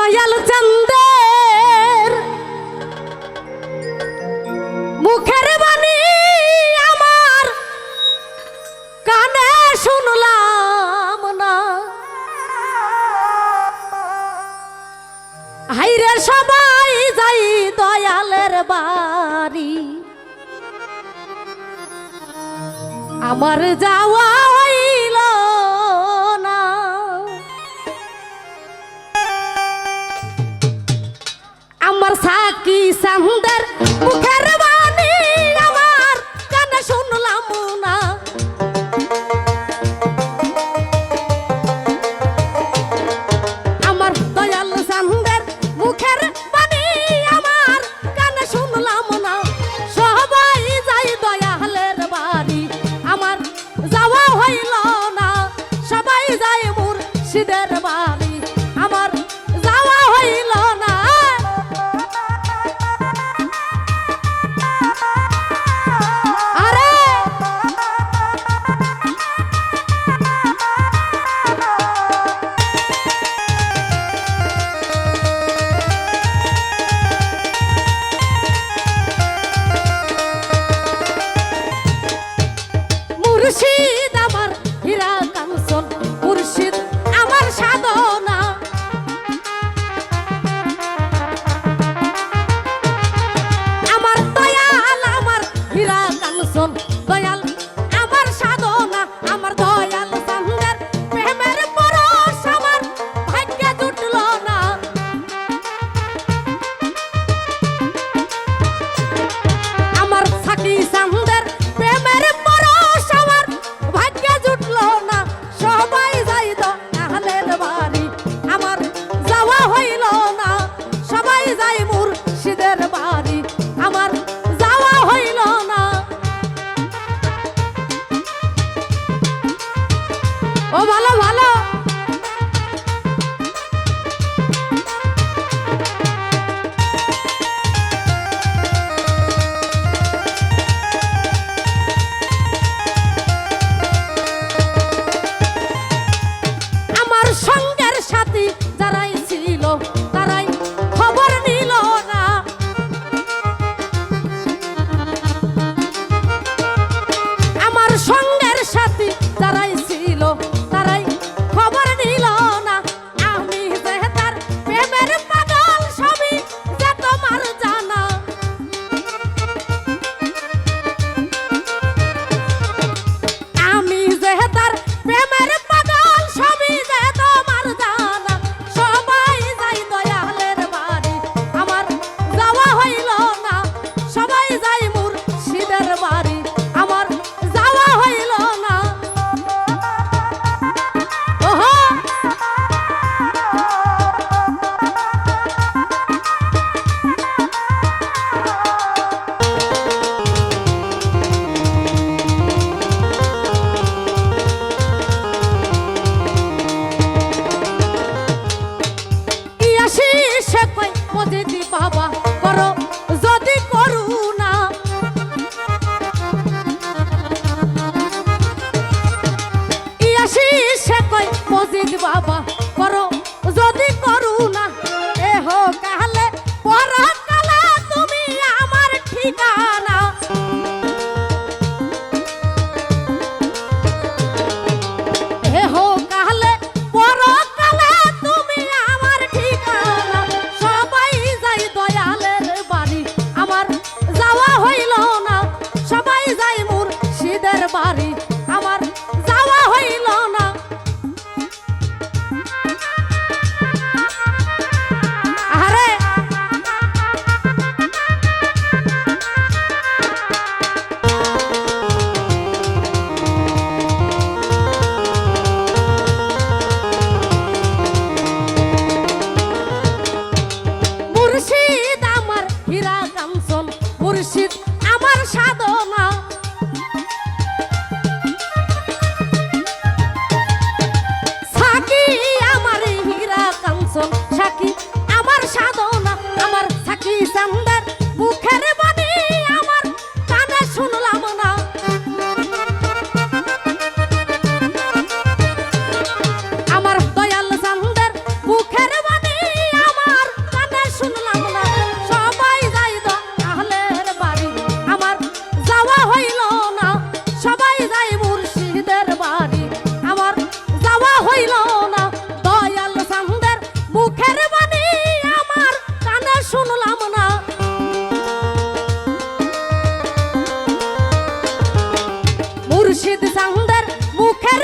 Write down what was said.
দয়াল চন্দের। মুখের বাণী আমার কানে শুনলাম না। হাইরে সবাই যাই দয়ালের বাড়ি আমার যাওয়া মুর্শিদের ভালো ভালো। বাবা মুর্শিদ সাঙ্গার মুখের